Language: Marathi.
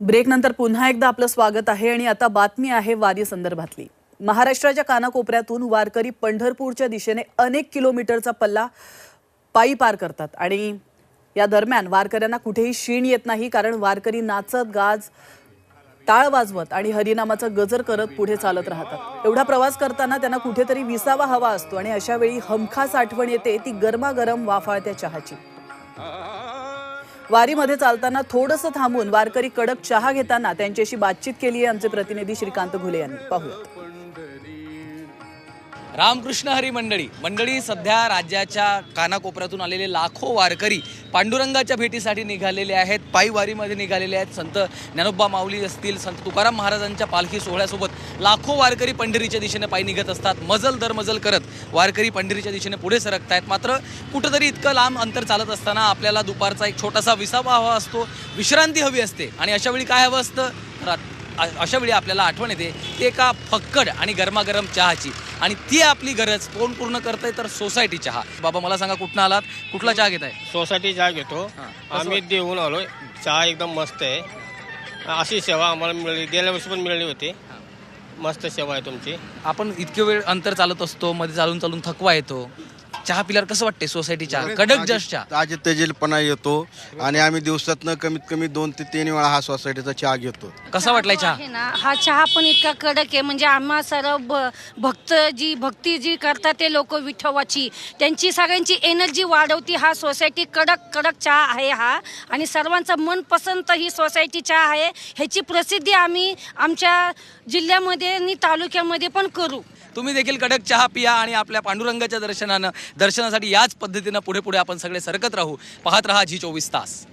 ब्रेकनंतर पुन्हा एकदा आपलं स्वागत आहे आणि आता बातमी आहे वारी संदर्भातली. महाराष्ट्राच्या कानाकोपऱ्यातून वारकरी पंढरपूरच्या दिशेने अनेक किलोमीटरचा पल्ला पायी पार करतात आणि या दरम्यान वारकऱ्यांना कुठेही शीण येत नाही कारण वारकरी नाचत गाज टाळ वाजवत आणि हरिनामाचा गजर करत पुढे चालत राहतात. एवढा प्रवास करताना त्यांना कुठेतरी विसावा हवा असतो आणि अशा वेळी हमखास आठवण येते ती गरमागरम वाफाळत्या चहाची. वारीमध्ये चालताना थोडंसं थांबून वारकरी कडक चहा घेताना त्यांच्याशी बातचीत केली आहे आमचे प्रतिनिधी श्रीकांत घुले यांनी. पाहूयात. रामकृष्ण हरी मंडळी. मंडळी सध्या राज्याच्या कानाकोपऱ्यातून आलेले लाखो वारकरी पांडुरंगाच्या भेटीसाठी निघालेले आहेत. पायी वारीमध्ये निघालेले आहेत. संत ज्ञानोबा माऊली असतील संत तुकाराम महाराजांच्या पालखी सोहळ्यासोबत लाखो वारकरी पंढरीच्या दिशेने पायी निघत असतात. मजल दर मजल करत वारकरी पंढरीच्या दिशेने पुढे सरकत आहेत मात्र कुठंतरी इतकं लांब अंतर चालत असताना आपल्याला दुपारचा एक छोटासा विसावा हवा असतो. विश्रांती हवी असते. आणि अशा वेळी काय हवं असतं? तर अशा वेळी आपल्याला आठवण येते ती एका फक्कड आणि गरमागरम चहाची. आणि ती आपली गरज कोण पूर्ण करतंय तर सोसायटी चहा. बाबा मला सांगा कुठनं आलात? कुठला चहा घेताय? सोसायटी चहा घेतो. आम्ही देऊन आलो चहा एकदम मस्त आहे. अशी सेवा आम्हाला मिळाली. गेल्या वर्षी पण मिळाली होती. मस्त सेवा आहे तुमची. आपण इतके वेळ अंतर चालत असतो मध्ये चालून चालून थकवा येतो. चहा पिल्यावर कसं वाटते सोसायटी चहा कडक जस्ट चहा ताजे तेजेलपणा येतो आणि आम्ही दिवसातनं कमीत कमी दोन ते तीन वेळा हा सोसायटीचा चहा घेतो. कसा वाटलाय चहा? आहे ना हा चहा पण इतका कडक आहे. म्हणजे आम्हा सर्व भ- भक्त जी भक्ती जी करतात ते लोक विठोबाची त्यांची सगळ्यांची एनर्जी वाढवती हा सोसायटी कडक कडक चहा आहे हा. आणि सर्वांचा मनपसंत ही सोसायटी चहा आहे. ह्याची प्रसिद्धी आम्ही आमच्या जिल्ह्यामध्ये आणि तालुक्यामध्ये पण करू. तुम्ही देखील कडक चहा पिया आणि आपल्या पांडुरंगाच्या दर्शनानं दर्शनासाठी याच पद्धतीनं पुढे पुढे आपण सगळे सरकत राहू. पाहत राहा जी चोवीस तास.